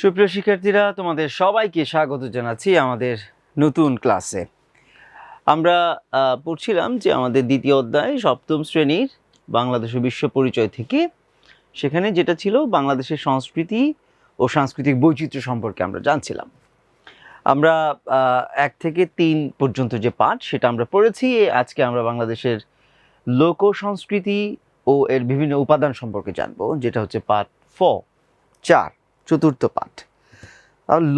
সুপ্রিয় শিক্ষার্থীরা, তোমাদের সবাইকে স্বাগত জানাচ্ছি আমাদের নতুন ক্লাসে। আমরা পড়ছিলাম যে আমাদের দ্বিতীয় অধ্যায়, সপ্তম শ্রেণির বাংলাদেশের বিশ্ব পরিচয় থেকে। সেখানে যেটা ছিল বাংলাদেশের সংস্কৃতি ও সাংস্কৃতিক বৈচিত্র্য সম্পর্কে আমরা জানছিলাম। আমরা এক থেকে তিন পর্যন্ত যে পাঠ সেটা আমরা পড়েছি আজকে আমরা বাংলাদেশের লোক সংস্কৃতি ও এর বিভিন্ন উপাদান সম্পর্কে জানব, যেটা হচ্ছে পাঠ ফ, চার। চতুর্থ পাঠ।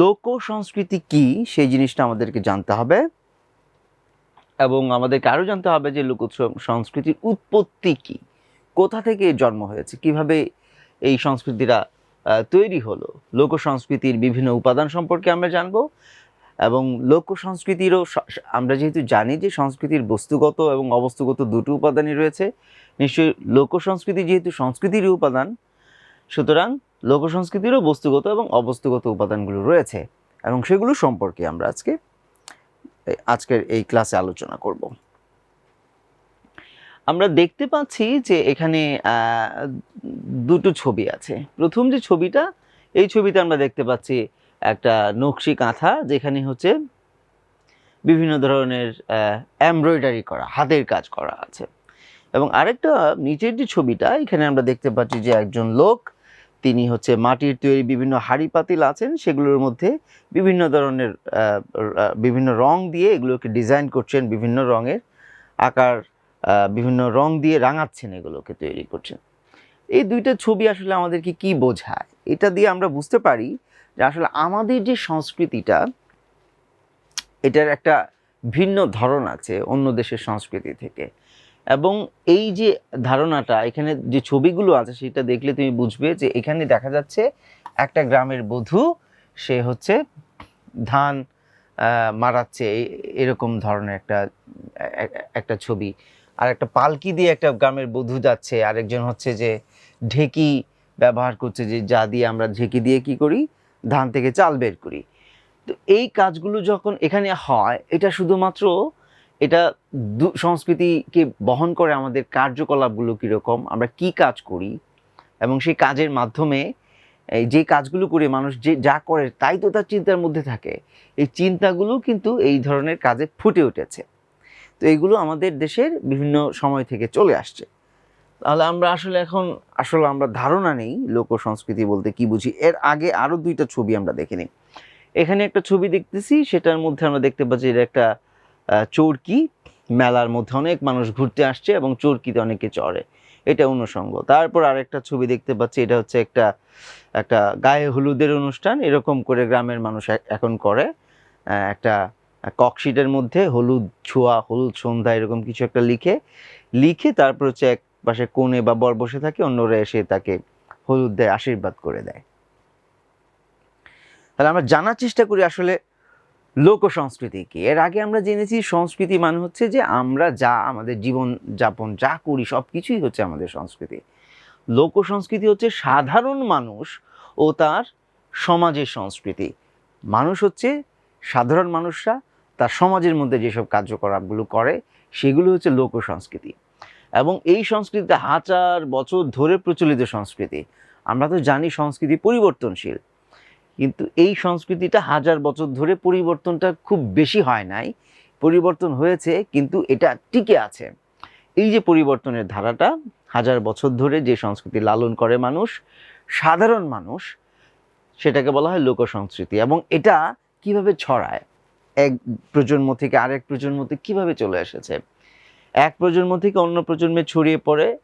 লোক সংস্কৃতি কি, সেই জিনিসটা আমাদেরকে জানতে হবে। এবং আমাদেরকে আরও জানতে হবে যে লোক সংস্কৃতির উৎপত্তি কি, কোথা থেকে জন্ম হয়েছে, কীভাবে এই সংস্কৃতিরা তৈরি হলো। লোক সংস্কৃতির বিভিন্ন উপাদান সম্পর্কে আমরা জানব। এবং লোক সংস্কৃতিরও আমরা যেহেতু জানি যে সংস্কৃতির বস্তুগত এবং অবস্তুগত দুটো উপাদানই রয়েছে, নিশ্চয়ই লোক সংস্কৃতি যেহেতু সংস্কৃতিরই উপাদান, সুতরাং লোক সংস্কৃতিরও বস্তুগত এবং অবস্তুগত উপাদানগুলো রয়েছে এবং সেগুলো সম্পর্কে আমরা আজকে আজকের এই ক্লাসে আলোচনা করব। আমরা দেখতে পাচ্ছি যে এখানে দুটো ছবি আছে। প্রথম যে ছবিটা, এই ছবিতে আমরা দেখতে পাচ্ছি একটা নকশি কাঁথা, যেখানে হচ্ছে বিভিন্ন ধরনের এমব্রয়ডারি করা, হাতের কাজ করা আছে। এবং আরেকটা নিচের যে ছবিটা, এখানে আমরা দেখতে পাচ্ছি যে একজন লোক তিনি হচ্ছে মাটির তৈরি বিভিন্ন হাঁড়ি পাতিল আছেন, সেগুলোর মধ্যে বিভিন্ন ধরনের বিভিন্ন রং দিয়ে এগুলোকে ডিজাইন করছেন, বিভিন্ন রঙের আকার বিভিন্ন রং দিয়ে রাঙাচ্ছেন এগুলোকে তৈরি করছেন। এই দুইটা ছবি আসলে আমাদেরকে কি বোঝায়? এটা দিয়ে আমরা বুঝতে পারি যে আসলে আমাদের যে সংস্কৃতিটা, এটার একটা ভিন্ন ধরন আছে অন্য দেশের সংস্কৃতি থেকে। এবং এই যে ধারণাটা, এখানে যে ছবিগুলো আছে সেটা দেখলে তুমি বুঝবে যে এখানে দেখা যাচ্ছে একটা গ্রামের বধূ, সে হচ্ছে ধান মারাচ্ছে এরকম ধরনের একটা একটা ছবি। আর একটা পালকি দিয়ে একটা গ্রামের বধূ যাচ্ছে, আরেকজন হচ্ছে যে ঢেকি ব্যবহার করছে, যে যা দিয়ে আমরা ঢেকি দিয়ে কি করি? ধান থেকে চাল বের করি। তো এই কাজগুলো যখন এখানে হয়, এটা শুধুমাত্র এটা সংস্কৃতিকে বহন করে আমাদের কার্যকলাপগুলো কীরকম, আমরা কি কাজ করি, এবং সেই কাজের মাধ্যমে এই যে কাজগুলো করে মানুষ যে, যা করে তাই তো তার চিন্তার মধ্যে থাকে, এই চিন্তাগুলো কিন্তু এই ধরনের কাজে ফুটে উঠেছে। তো এগুলো আমাদের দেশের বিভিন্ন সময় থেকে চলে আসছে। তাহলে আমরা আসলে এখন, আসলে আমরা ধারণা নেই লোক সংস্কৃতি বলতে কি বুঝি, এর আগে আরও দুইটা ছবি আমরা দেখে নিই এখানে একটা ছবি দেখতেছি, সেটার মধ্যে আমরা দেখতে পাচ্ছি এটা একটা চরকি মেলার মধ্যে অনেক মানুষ ঘুরতে আসছে এবং চরকিতে অনেকে চড়ে। এটা অনুষঙ্গ তারপর আরেকটা ছবি দেখতে পাচ্ছি, এটা হচ্ছে একটা একটা গায়ে হলুদের অনুষ্ঠান। এরকম করে গ্রামের মানুষ এখন করে। একটা ককশিটের মধ্যে হলুদ ছোঁয়া, হলুদ সন্ধ্যা এরকম কিছু একটা লিখে লিখে তারপর হচ্ছে এক পাশে কোণে বা বর বসে থাকে, অন্যরা এসে তাকে হলুদ দেয়, আশীর্বাদ করে দেয়। তাহলে আমরা জানার চেষ্টা করি আসলে লোক সংস্কৃতি কি এর আগে আমরা জেনেছি সংস্কৃতি মানে হচ্ছে যে আমরা যা আমাদের জীবন যাপন যা করি সব কিছুই হচ্ছে আমাদের সংস্কৃতি। লোক সংস্কৃতি হচ্ছে সাধারণ মানুষ ও তার সমাজের সংস্কৃতি। মানুষ হচ্ছে সাধারণ মানুষরা তার সমাজের মধ্যে যেসব কার্যকলাপগুলো করে, সেগুলো হচ্ছে লোক সংস্কৃতি এবং এই সংস্কৃতিতে হাজার বছর ধরে প্রচলিত সংস্কৃতি। আমরা তো জানি সংস্কৃতি পরিবর্তনশীল। কিন্তু এই সংস্কৃতিটা হাজার বছর ধরে পরিবর্তনটা খুব বেশি হয় নাই। পরিবর্তন হয়েছে, কিন্তু এটা টিকে আছে। এই যে পরিবর্তনের ধারাটা, হাজার বছর ধরে যে সংস্কৃতি লালন করে মানুষ, সাধারণ মানুষ, সেটাকে বলা হয় লোক সংস্কৃতি এবং এটা কীভাবে ছড়ায়? এক প্রজন্ম থেকে আরেক প্রজন্মতে কীভাবে চলে এসেছে? এক প্রজন্ম থেকে অন্য প্রজন্মে ছড়িয়ে পড়ে,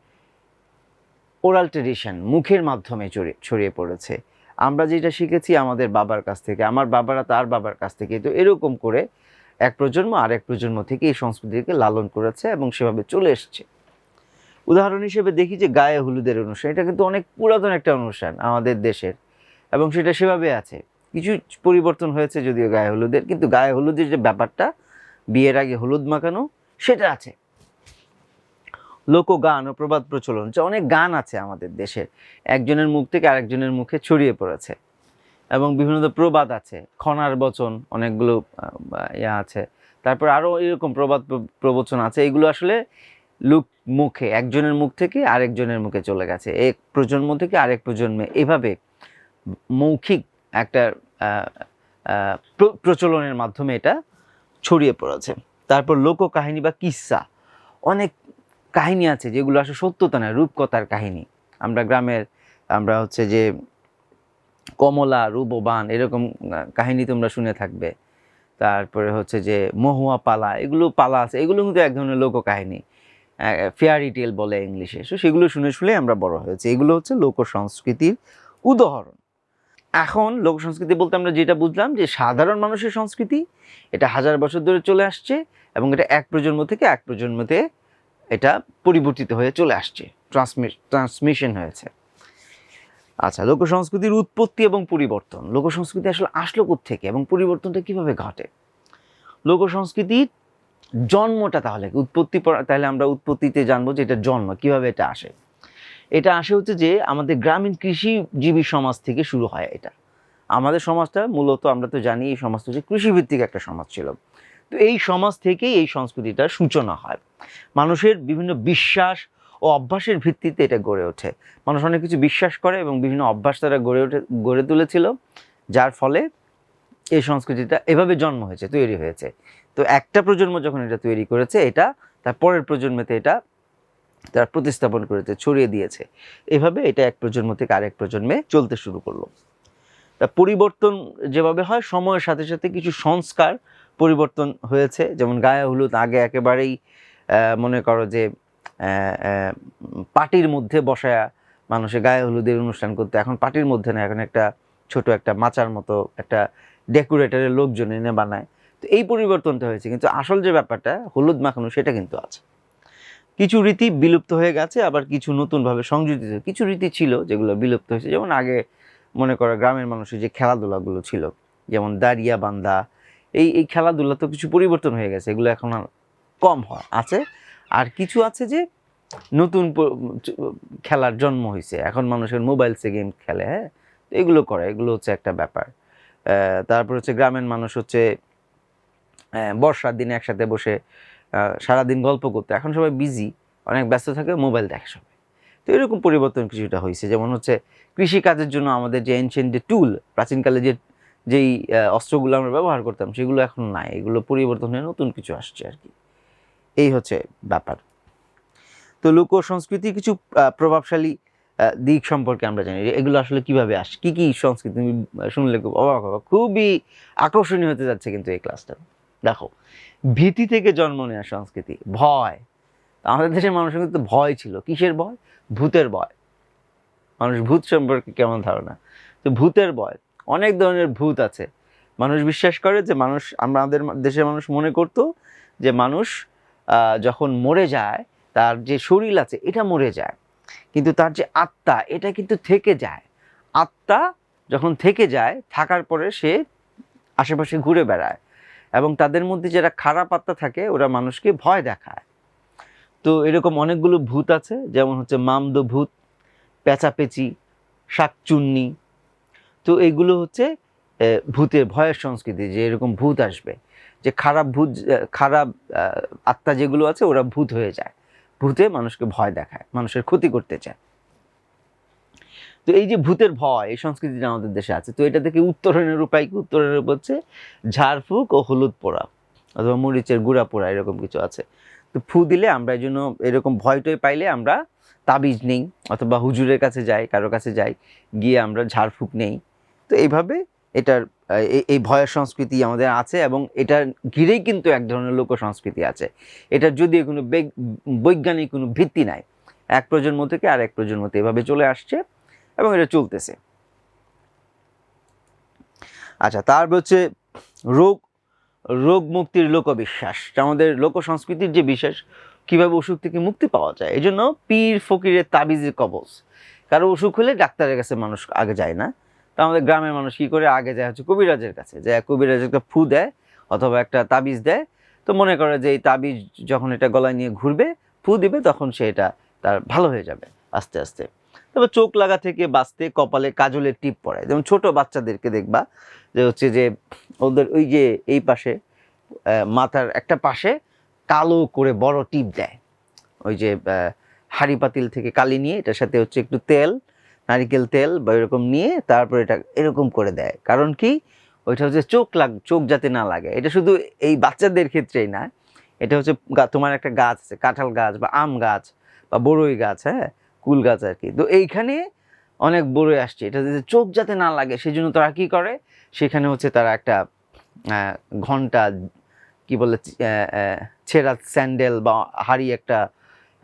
ওরাল ট্রেডিশন, মুখের মাধ্যমে ছড়িয়ে ছড়িয়ে পড়েছে। আমরা যেটা শিখেছি আমাদের বাবার কাছ থেকে, আমার বাবারা তার বাবার কাছ থেকে। তো এরকম করে এক প্রজন্ম আরেক প্রজন্ম থেকে এই সংস্কৃতিকে লালন করেছে এবং সেভাবে চলে এসছে। উদাহরণ হিসেবে দেখি যে গায়ে হলুদের অনুষ্ঠান, এটা কিন্তু অনেক পুরাতন একটা অনুষ্ঠান আমাদের দেশের এবং সেটা সেভাবে আছে। কিছু পরিবর্তন হয়েছে যদিও গায়ে হলুদের, কিন্তু গায়ে হলুদের যে ব্যাপারটা, বিয়ের আগে হলুদ মাখানো, সেটা আছে। লোকগান ও প্রবাদ প্রচলন, যে অনেক গান আছে আমাদের দেশের। একজনের মুখ থেকে আরেকজনের মুখে ছড়িয়ে পড়েছে। এবং বিভিন্ন প্রবাদ আছে। খনার বচন অনেকগুলো ইয়া আছে। তারপর আরও এরকম প্রবাদ প্র- প্রবচন আছে। এগুলো আসলে লোক মুখে, একজনের মুখ থেকে আরেকজনের মুখে চলে গেছে। এক প্রজন্ম থেকে আরেক প্রজন্মে। এভাবে মৌখিক একটা প্রচলনের মাধ্যমে এটা ছড়িয়ে পড়েছে। তারপর লোককাহিনী বা কিস্সা অনেক কাহিনী আছে যেগুলো আসলে সত্যতা নয়, রূপকথার কাহিনী। আমরা গ্রামের, আমরা হচ্ছে যে কমলা, রূপবান এরকম কাহিনী তোমরা শুনে থাকবে। তারপরে হচ্ছে যে মহুয়া পালা, এগুলো পালা আছে, এগুলো কিন্তু এক ধরনের লোককাহিনী। ফেয়ারি টেল বলে ইংলিশে। সো সেগুলো শুনে শুনে আমরা বড় হয়েছি। এগুলো হচ্ছে লোক সংস্কৃতির উদাহরণ। এখন লোক সংস্কৃতি বলতে আমরা যেটা বুঝলাম যে সাধারণ মানুষের সংস্কৃতি, এটা হাজার বছর ধরে চলে আসছে এবং এটা এক প্রজন্ম থেকে এক প্রজন্মতে এটা পরিবর্তিত হয়ে চলে আসছে ট্রান্সমি ট্রান্সমিশন হয়েছে। আচ্ছা লোক সংস্কৃতির উৎপত্তি এবং পরিবর্তন। লোক সংস্কৃতি আসলে আসলো থেকে এবং পরিবর্তনটা কীভাবে ঘটে? লোক সংস্কৃতির জন্মটা তাহলে, উৎপত্তি তাহলে আমরা উৎপত্তিতে জানব যে এটা জন্ম, কীভাবে এটা আসে। এটা আসে হচ্ছে যে আমাদের গ্রামীণ কৃষিজীবী সমাজ থেকে শুরু হয় এটা। আমাদের সমাজটা মূলত আমরা তো জানি এই সমাজটা হচ্ছে কৃষিভিত্তিক একটা সমাজ ছিল। তো এই সমাজ থেকেই এই সংস্কৃতিটার সূচনা হয়। মানুষের বিভিন্ন বিশ্বাস ও অভ্যাসের ভিত্তিতে এটা গড়ে ওঠে। মানুষ অনেক কিছু বিশ্বাস করে এবং বিভিন্ন অভ্যাস তারা গড়ে ওঠে, গড়ে তুলেছিল, যার ফলে এই সংস্কৃতিটা এভাবে জন্ম হয়েছে, তৈরি হয়েছে। তো একটা প্রজন্ম যখন এটা তৈরি করেছে, এটা তার পরের প্রজন্মেতে এটা তারা প্রতিস্থাপন করেছে, ছড়িয়ে দিয়েছে। এভাবে এটা এক প্রজন্ম থেকে আরেক প্রজন্মে চলতে শুরু করল। তা পরিবর্তন যেভাবে হয়, সময়ের সাথে সাথে কিছু সংস্কার পরিবর্তন হয়েছে। যেমন গায়ে হলুদ আগে একেবারেই মনে করো যে পার্টির মধ্যে বসায়া মানুষের গায়ে হলুদের অনুষ্ঠান করতে। এখন পার্টির মধ্যে না, এখন একটা ছোট একটা মাচার মতো একটা ডেকোরেটরের লোকজন এনে বানায়। তো এই পরিবর্তনটা হয়েছে। কিন্তু আসল যে ব্যাপারটা, হলুদ মাখানো, সেটা কিন্তু আছে। কিছু রীতি বিলুপ্ত হয়ে গেছে, আবার কিছু নতুনভাবে সংযোজিত কিছু রীতি ছিল যেগুলো বিলুপ্ত হয়েছে। যেমন আগে, মনে করো, গ্রামের মানুষের যে খেলাধুলাগুলো ছিল, যেমন দাঁড়িয়া বান্দা এই এই খেলাধুলা তো কিছু পরিবর্তন হয়ে গেছে, এগুলো এখন আর কম হয়, আছে। আর কিছু আছে যে নতুন খেলার জন্ম হয়েছে এখন মানুষের মোবাইলসে গেম খেলে হ্যাঁ? তো এগুলো করে, এগুলো হচ্ছে একটা ব্যাপার। তারপর হচ্ছে গ্রামের মানুষ হচ্ছে বর্ষার দিনে একসাথে বসে সারাদিন গল্প করতে, এখন সবাই বিজি অনেক ব্যস্ত থাকে মোবাইল দেখে সবাই। তো এরকম পরিবর্তন কিছুটা হয়েছে যেমন হচ্ছে কৃষিকাজের জন্য আমাদের যে এনশিয়েন্ট যে টুল প্রাচীনকালে যে যেই অস্ত্রগুলো আমরা ব্যবহার করতাম সেগুলো এখন নাই। এগুলো পরিবর্তন হয়ে নতুন কিছু আসছে আর কি। এই হচ্ছে ব্যাপার। তো লোক সংস্কৃতি কিছু প্রভাবশালী দিক সম্পর্কে আমরা জানি এগুলো আসলে কীভাবে আসে কি কি সংস্কৃতি? তুমি শুনলে খুব অবাক হবে। খুবই আকর্ষণীয় হতে যাচ্ছে কিন্তু এই ক্লাসটা দেখো, ভীতি থেকে জন্ম নেওয়া সংস্কৃতি, ভয়। আমাদের দেশের মানুষের কিন্তু ভয় ছিল। কিসের ভয়? ভূতের ভয়। মানুষ ভূত সম্পর্কে কেমন ধারণা? তো ভূতের ভয়। অনেক ধরনের ভূত আছে। মানুষ বিশ্বাস করে যে মানুষ, আমাদের দেশের মানুষ মনে করতো যে মানুষ যখন মরে যায়, তার যে শরীর আছে, এটা মরে যায়। কিন্তু তার যে আত্মা, এটা কিন্তু থেকে যায়। আত্মা যখন থেকে যায়, থাকার পরে সে আশেপাশে ঘুরে বেড়ায়। এবং তাদের মধ্যে যারা খারাপ আত্মা থাকে, ওরা মানুষকে ভয় দেখায়। তো এরকম অনেকগুলো ভূত আছে, যেমন হচ্ছে মামদ ভূত, পেঁচাপেচি, শাকচুন্নি তো এগুলো হচ্ছে ভূতের ভয়ের সংস্কৃতি, যে এরকম ভূত আসবে, যে খারাপ ভূত খারাপ আত্মা যেগুলো আছে ওরা ভূত হয়ে যায়। ভূতে মানুষকে ভয় দেখায়, মানুষের ক্ষতি করতে চায়। তো এই যে ভূতের ভয়, এই সংস্কৃতিটা আমাদের দেশে আছে, তো এটা থেকে উত্তরণের উপায় কি? উত্তরণের হচ্ছে ঝাড়ফুঁক ও হলুদ পোড়া অথবা মরিচের গুঁড়া পোড়া, এরকম কিছু আছে। তো ফু দিলে আমরা এই জন্য এরকম ভয় টয় পাইলে আমরা তাবিজ নেই, অথবা হুজুরের কাছে যাই, কারও কাছে যাই, গিয়ে আমরা ঝাড়ফুঁক নেই। তো এইভাবে এটার এই- ভয়ের সংস্কৃতি আমাদের আছে এবং এটার ঘিরেই কিন্তু এক ধরনের লোক সংস্কৃতি আছে। এটার যদিও কোনো বৈজ্ঞানিক কোনো ভিত্তি নাই, এক প্রজন্ম থেকে আর এক প্রজন্মতে এভাবে চলে আসছে এবং এটা চলতেছে। আচ্ছা তারপর হচ্ছে রোগ রোগ মুক্তির লোকবিশ্বাস। আমাদের লোক সংস্কৃতির যে বিশ্বাস কীভাবে অসুখ থেকে মুক্তি পাওয়া যায় এই জন্য পীর ফকিরের তাবিজের কবজ। কারও অসুখ হলে ডাক্তারের কাছে মানুষ আগে যায় না। তো আমাদের গ্রামের মানুষ কি করে? আগে যায় হচ্ছে কবিরাজের কাছে। যে কবিরাজ একটা ফু দেয় অথবা একটা তাবিজ দেয়। তো মনে করে যে এই তাবিজ যখন এটা গলায় নিয়ে ঘুরবে, ফু দিবে, তখন সে এটা তার ভালো হয়ে যাবে আস্তে আস্তে। তবে চোখ লাগা থেকে বাঁচতে কপালে কাজলের টিপ পড়ে যেমন ছোট বাচ্চাদেরকে দেখবা যে হচ্ছে যে ওদের ওই যে এই পাশে মাথার একটা পাশে কালো করে বড় টিপ দেয়। ওই যে হাঁড়ি পাতিল থেকে কালি নিয়ে এটার সাথে হচ্ছে একটু তেল নারিকেল তেল বা এরকম নিয়ে তারপর এটা এরকম করে দেয়। কারণ কি? ওইটা হচ্ছে চোখ লাগ, চোখ যাতে না লাগে। এটা শুধু এই বাচ্চাদের ক্ষেত্রেই না, এটা হচ্ছে তোমার একটা গাছ আছে, কাঁঠাল গাছ বা আম গাছ বা বড়ই গাছ হ্যাঁ? কুল গাছ আর কি। তো এইখানে অনেক বড়ই আসছে। এটা চোখ যাতে না লাগে সেই জন্য তারা কী করে? সেখানে হচ্ছে তারা একটা ঘণ্টা, কি বলে ছেঁড়া স্যান্ডেল বা হাড়ি একটা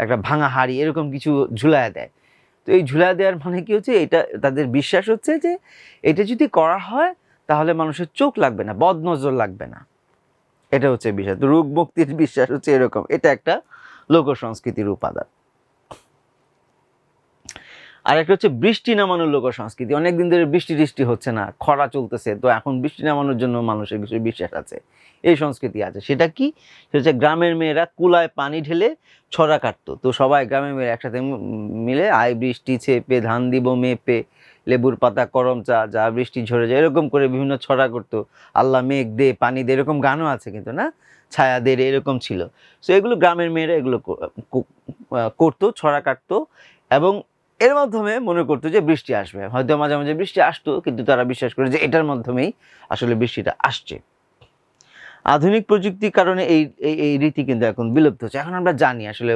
একটা ভাঙা হাড়ি, এরকম কিছু ঝুলায় দেয়। এই ঝুলা দেওয়ার মানে কি হচ্ছে? এটা তাদের বিশ্বাস হচ্ছে যে এটা যদি করা হয়, তাহলে মানুষের চোখ লাগবে না বদ নজর লাগবে না। এটা হচ্ছে তো রোগ মুক্তির বিশ্বাস হচ্ছে এরকম। এটা একটা লোক সংস্কৃতির উপাদান। আর একটা হচ্ছে বৃষ্টি নামানোর লোক সংস্কৃতি। অনেকদিন ধরে বৃষ্টি টিষ্টি হচ্ছে না, খরা চলতেছে, তো এখন বৃষ্টি নামানোর জন্য মানুষের কিছু বিশ্বাস আছে। এই সংস্কৃতি আছে। সেটা কি? সেটা হচ্ছে গ্রামের মেয়েরা কুলায় পানি ঢেলে ছড়া কাটতো। তো সবাই গ্রামের মেয়েরা একসাথে মিলে আয় বৃষ্টি চেপে ধান দিব মেপে, লেবুর পাতা, করম চা, যা বৃষ্টি ঝরে যায়, এরকম করে বিভিন্ন ছড়া করতো। আল্লাহ মেঘ দে, পানি দে, এরকম গানও আছে কিন্তু না? ছায়া দে এরকম ছিল। সো এগুলো গ্রামের মেয়েরা এগুলো করতো, ছড়া কাটতো এবং এর মাধ্যমে মনে করতো যে বৃষ্টি আসবে। হয়তো মাঝে মাঝে বৃষ্টি আসতো, কিন্তু তারা বিশ্বাস করে যে এটার মাধ্যমেই আসলে বৃষ্টিটা আসছে। আধুনিক প্রযুক্তির কারণে এই এই রীতি কিন্তু এখন বিলুপ্ত হচ্ছে। এখন আমরা জানি আসলে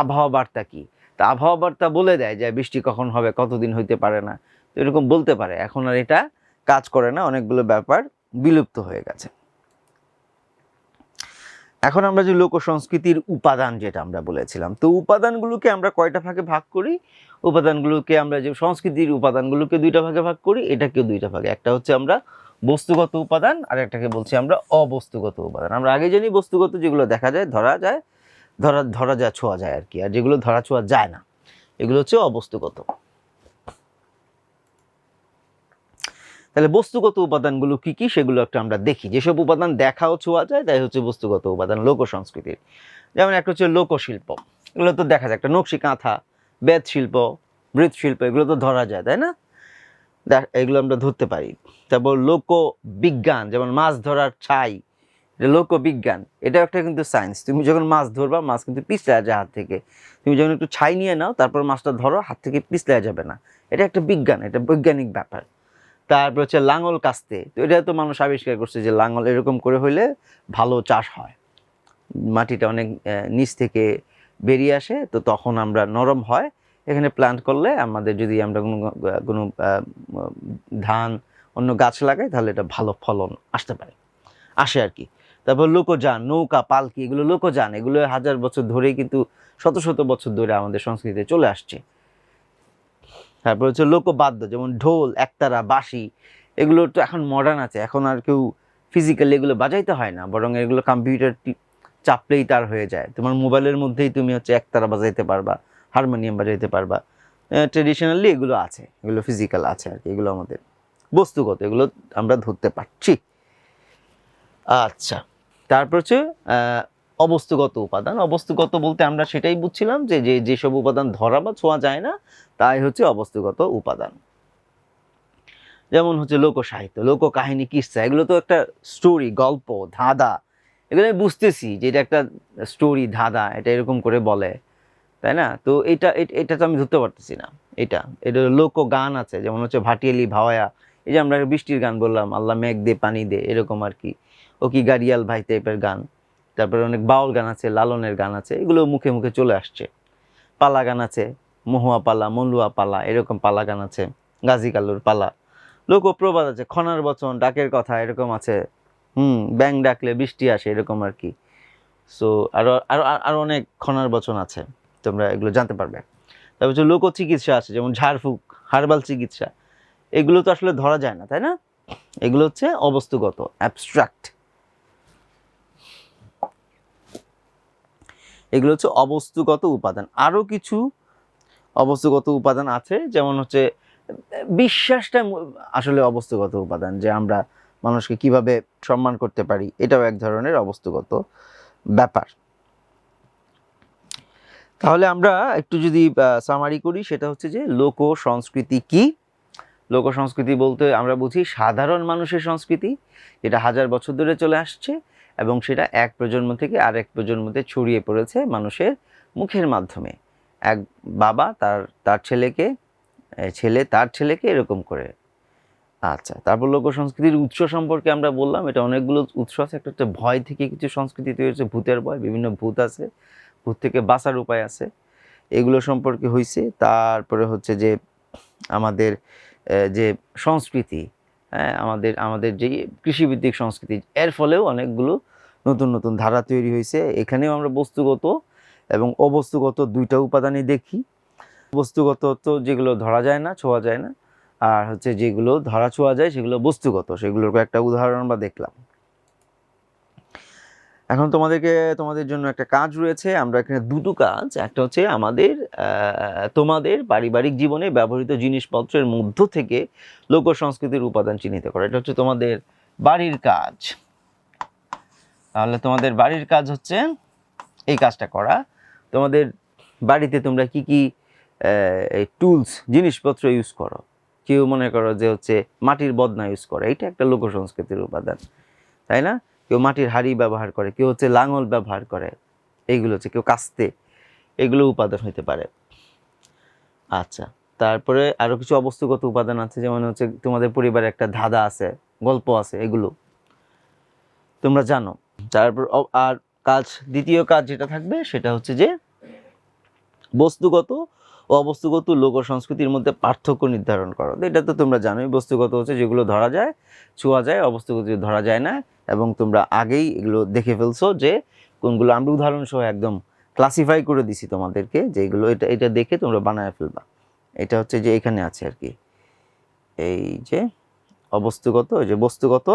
আবহাওয়া বার্তা কি। তা আবহাওয়া বার্তা বলে দেয় যে বৃষ্টি কখন হবে, কতদিন হইতে পারে না। তো এরকম বলতে পারে। এখন আর এটা কাজ করে না, অনেকগুলো ব্যাপার বিলুপ্ত হয়ে গেছে। এখন আমরা যে লোক সংস্কৃতির উপাদান যেটা আমরা বলেছিলাম, তো উপাদানগুলোকে আমরা কয়টা ভাগে ভাগ করি? উপাদানগুলোকে আমরা যে সংস্কৃতির উপাদানগুলোকে দুইটা ভাগে ভাগ করি, এটাকেও দুইটা ভাগে। একটা হচ্ছে আমরা বস্তুগত উপাদান, আর একটাকে বলছি আমরা অবস্তুগত উপাদান। আমরা আগে জানি বস্তুগত যেগুলো দেখা যায়, ধরা যায়, ধরা ধরা যায় ছোঁয়া যায় আর কি, আর যেগুলো ধরা ছোঁয়া যায় না, এগুলো হচ্ছে অবস্তুগত। তাহলে বস্তুগত উপাদানগুলো কি কি সেগুলো একটা আমরা দেখি। যেসব উপাদান দেখাও ছোঁয়া যায়, তাই হচ্ছে বস্তুগত উপাদান লোক সংস্কৃতির যেমন একটা হচ্ছে লোকশিল্প, এগুলো তো দেখা যায়, একটা নকশি কাঁথা বেদ শিল্প মৃৎশিল্প এগুলো তো ধরা যায়, তাই না? এগুলো আমরা ধরতে পারি। তারপর লোক বিজ্ঞান যেমন মাছ ধরার ছাই, এটা লোক বিজ্ঞান এটাও একটা কিন্তু সায়েন্স তুমি যখন মাছ ধরবা, মাছ কিন্তু পিছলায় যায় হাত থেকে। তুমি যখন একটু ছাই নিয়ে নাও, তারপর মাছটা ধরো, হাত থেকে পিছলায় যাবে না। এটা একটা বিজ্ঞান, এটা বৈজ্ঞানিক ব্যাপার। তারপর হচ্ছে লাঙল কাস্তে। তো এটা তো মানুষ আবিষ্কার করছে যে লাঙল এরকম করে হইলে ভালো চাষ হয়। মাটিটা অনেক নিচ থেকে বেরিয়ে আসে, তো তখন আমরা নরম হয়। এখানে প্ল্যান্ট করলে আমাদের যদি আমরা কোনো কোনো ধান, অন্য গাছ লাগাই, তাহলে এটা ভালো ফলন আসতে পারে। আসে আর কি। তারপর লোকযান নৌকা, পালকি, এগুলো লোকযান এগুলো হাজার বছর ধরেই কিন্তু শত শত বছর ধরে আমাদের সংস্কৃতিতে চলে আসছে। তারপর হচ্ছে লোকবাদ্য, যেমন ঢোল, একতারা, বাঁশি, এগুলো তো এখন মডার্ন আছে, এখন আর কেউ ফিজিক্যালি এগুলো বাজাইতে হয় না, বরং এগুলো কম্পিউটার চাপলেই তার হয়ে যায়। তোমার মোবাইলের মধ্যেই তুমি হচ্ছে একতারা বাজাইতে পারবা হারমোনিয়াম বাজাইতে পারবা। ট্রেডিশনালি এগুলো আছে, এগুলো ফিজিক্যাল আছে আর কি, এগুলো আমাদের বস্তুগত, এগুলো আমরা ধরতে পারছি। আচ্ছা তারপর হচ্ছে অবস্তুগত উপাদান। অবস্তুগত বলতে আমরা সেটাই বুঝছিলাম যে যে, যেসব উপাদান ধরা বা ছোঁয়া যায় না, তাই হচ্ছে অবস্তুগত উপাদান। যেমন হচ্ছে লোক সাহিত্য লোক কাহিনী কিসা, এগুলো তো একটা স্টোরি গল্প, ধাঁধা। এগুলো আমি বুঝতেছি যে এটা একটা স্টোরি ধাঁধা, এটা এরকম করে বলে, তাই না? তো এটা এটা তো আমি ধরতে পারতেছি না, এটা। এটা লোক গান আছে, যেমন হচ্ছে ভাটিয়ালি, ভাওয়া। এই যে আমরা বৃষ্টির গান বললাম, আল্লাহ মেঘ দে, পানি দে, এরকম আর কি। ও কি গাড়িয়াল ভাই টাইপের গান। তারপরে অনেক বাউল গান আছে, লালনের গান আছে, এগুলো মুখে মুখে চলে আসছে। পালা গান আছে, মহুয়া পালা, মলুয়া পালা, এরকম পালা গান আছে, গাজী কালুর পালা। লোকপ্রবাদ আছে, খনার বচন, ডাকের কথা, এরকম আছে। হুম, ব্যাং ডাকলে বৃষ্টি আসে, এরকম আর কি। সো আরও আরও আরও অনেক খনার বচন আছে, তোমরা এগুলো জানতে পারবে। তারপর হচ্ছে লোক চিকিৎসা আছে, যেমন ঝাড়ফুঁক, হার্বাল চিকিৎসা। এগুলো তো আসলে ধরা যায় না, তাই না? এগুলো হচ্ছে অবস্তুগত অ্যাবস্ট্রাক্ট এগুলো হচ্ছে অবস্তুগত উপাদান। আরও কিছু অবস্তুগত উপাদান আছে, যেমন হচ্ছে, বিশ্বাসটা আসলে অবস্তুগত উপাদান, যে আমরা মানুষকে কীভাবে সম্মান করতে পারি, এটাও এক ধরনের অবস্তুগত ব্যাপার। তাহলে আমরা একটু যদি সামারি করি, সেটা হচ্ছে যে লোক সংস্কৃতি কি? লোক সংস্কৃতি বলতে আমরা বুঝি সাধারণ মানুষের সংস্কৃতি, যেটা হাজার বছর ধরে চলে আসছে এবং সেটা এক প্রজন্ম থেকে আরেক প্রজন্মতে ছড়িয়ে পড়েছে মানুষের মুখের মাধ্যমে। এক বাবা তার তার ছেলেকে ছেলে তার ছেলেকে এরকম করে। আচ্ছা তারপর লোক সংস্কৃতির উৎস সম্পর্কে আমরা বললাম, এটা অনেকগুলো উৎস আছে। একটা হচ্ছে ভয় থেকে কিছু সংস্কৃতি তৈরি হয়েছে, ভূতের ভয়, বিভিন্ন ভূত আছে, ভূত থেকে বাঁচার উপায় আছে। এগুলো সম্পর্কে হয়েছে তারপরে হচ্ছে যে আমাদের যে সংস্কৃতি আমাদের আমাদের যে কৃষিভিত্তিক সংস্কৃতি, এর ফলেও অনেকগুলো নতুন নতুন ধারা তৈরি হয়েছে। এখানেও আমরা বস্তুগত এবং অবস্তুগত দুইটা উপাদানই দেখি। বস্তুগত তো যেগুলো ধরা যায় না, ছোঁয়া যায় না। আর হচ্ছে যেগুলো ধরা ছোঁয়া যায়, সেগুলো বস্তুগত। সেগুলোর একটা উদাহরণ আমরা দেখলাম। এখন তোমাদেরকে, তোমাদের জন্য একটা কাজ রয়েছে। আমরা এখানে দুটো কাজ। একটা হচ্ছে আমাদের তোমাদের পারিবারিক জীবনে ব্যবহৃত জিনিসপত্রের মধ্য থেকে লোক সংস্কৃতির উপাদান চিহ্নিত করা। এটা হচ্ছে তোমাদের বাড়ির কাজ। তাহলে তোমাদের বাড়ির কাজ হচ্ছে এই কাজটা করা। তোমাদের বাড়িতে তোমরা কি কি টুলস জিনিসপত্র ইউজ করো? কেউ মনে করো যে হচ্ছে মাটির বদনা ইউজ করে। এটা একটা লোক সংস্কৃতির উপাদান। তাই না? কেউ মাটির হাড়ি ব্যবহার করে, কেউ হচ্ছে লাঙল ব্যবহার করে, এইগুলো হচ্ছে কেউ কাস্তে, এগুলো উপাদান হতে পারে। আচ্ছা তারপরে আরও কিছু অবস্তুগত উপাদান আছে, যেমন হচ্ছে তোমাদের পরিবারে একটা ধাঁধা আছে, গল্প আছে, এগুলো। তোমরা জানো। তারপর আর কাজ, দ্বিতীয় কাজ যেটা থাকবে সেটা হচ্ছে যে বস্তুগত ও লোক সংস্কৃতির মধ্যে পার্থক্য নির্ধারণ করো। এটা তো তোমরা জানোই, বস্তুগত হচ্ছে যেগুলো ধরা যায়, ছোঁয়া যায়, অবস্তুগত ধরা যায় না, এবং তোমরা আগেই এগুলো দেখে ফেলছো যে কোনগুলো আমরা উদাহরণ সহ একদম ক্লাসিফাই করে দিছি তোমাদেরকে যে এগুলো, এটা এটা দেখে তোমরা বানায় ফেলবা। এটা হচ্ছে যে এখানে আছে আর কি। এই যে অবস্তুগত যে বস্তুগত,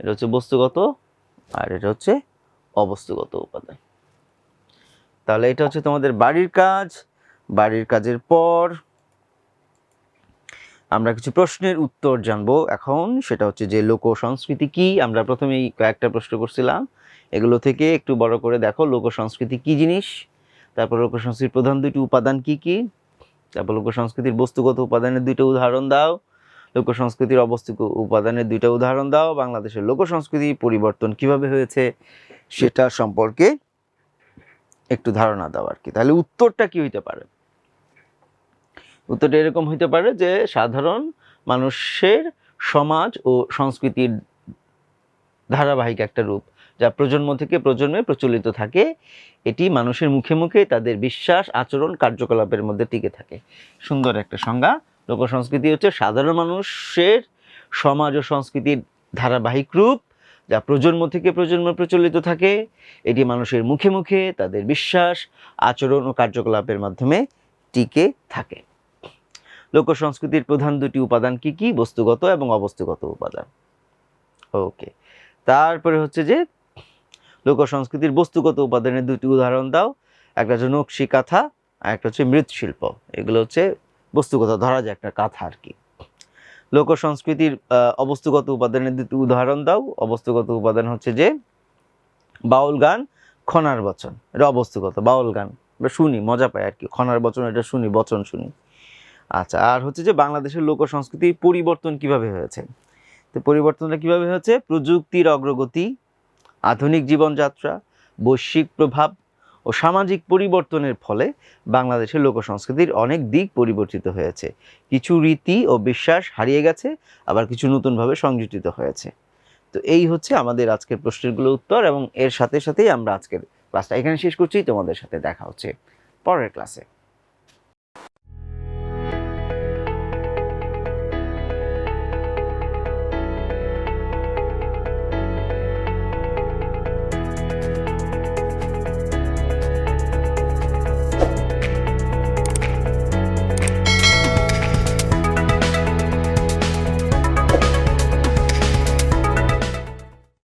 এটা হচ্ছে বস্তুগত আর এটা হচ্ছে অবস্তুগত উপাদান। তাহলে এটা হচ্ছে তোমাদের বাড়ির কাজ বাড়ির কাজের পর আমরা কিছু প্রশ্নের উত্তর জানব। এখন সেটা হচ্ছে যে লোক সংস্কৃতি কি? আমরা প্রথমেই কয়েকটা প্রশ্ন করছিলাম। এগুলো থেকে একটু বড় করে দেখো লোক সংস্কৃতি কি জিনিস? তারপর লোক সংস্কৃতির প্রধান দুইটি উপাদান কি কি? তারপর লোক সংস্কৃতির বস্তুগত উপাদানের দুইটা উদাহরণ দাও। লোক সংস্কৃতির অবস্থিত উপাদানের দুইটা উদাহরণ দাও। বাংলাদেশের লোক সংস্কৃতি পরিবর্তন কীভাবে হয়েছে সেটা সম্পর্কে একটু ধারণা দাও আর কি। তাহলে উত্তরটা কি হইতে পারে? উত্তরটা এরকম হইতে পারে যে সাধারণ মানুষের সমাজ ও সংস্কৃতির ধারাবাহিক একটা রূপ, যা প্রজন্ম থেকে প্রজন্মে প্রচলিত থাকে। এটি মানুষের মুখে মুখে তাদের বিশ্বাস, আচরণ, কার্যকলাপের মধ্যে টিকে থাকে। সুন্দর একটা সংজ্ঞা। লোক সংস্কৃতি হচ্ছে সাধারণ মানুষের সমাজ ও সংস্কৃতির ধারাবাহিক রূপ, যা প্রজন্ম থেকে প্রজন্ম প্রচলিত থাকে। এটি মানুষের মুখে মুখে তাদের বিশ্বাস, আচরণ ও কার্যকলাপের মাধ্যমে টিকে থাকে। লোক সংস্কৃতির প্রধান দুটি উপাদান কি কি? বস্তুগত এবং অবস্তুগত উপাদান। ওকে। তারপরে হচ্ছে যে লোক সংস্কৃতির বস্তুগত উপাদানের দুটি উদাহরণ দাও। একটা হচ্ছে নকশি কাঁথা, আর একটা হচ্ছে মৃৎশিল্প। এগুলো হচ্ছে বস্তুগত, ধরা যায় একটা কাঁথা আর কি। লোক সংস্কৃতির অবস্তুগত উপাদানের দুটি উদাহরণ দাও। অবস্তুগত উপাদান হচ্ছে যে, বাউল গান, খনার বচন। এটা অবস্তুগত, বাউল গান। শুনি, মজা পাই আর কি। খনার বচন, এটা শুনি, বচন শুনি। আচ্ছা আর হচ্ছে যে বাংলাদেশের লোক সংস্কৃতির পরিবর্তন কীভাবে হয়েছে? তো পরিবর্তনটা কীভাবে হয়েছে? প্রযুক্তির অগ্রগতি, আধুনিক জীবনযাত্রা, বৈশ্বিক প্রভাব ও সামাজিক পরিবর্তনের ফলে বাংলাদেশের লোক সংস্কৃতির অনেক দিক পরিবর্তিত হয়েছে। কিছু রীতি ও বিশ্বাস হারিয়ে গেছে, আবার কিছু নতুনভাবে সংযোজিত হয়েছে। তো এই হচ্ছে আমাদের আজকের প্রশ্নগুলো উত্তর এবং এর সাথে সাথেই আমরা আজকের ক্লাসটা এখানে শেষ করছি। তোমাদের সাথে দেখা হচ্ছে পরের ক্লাসে।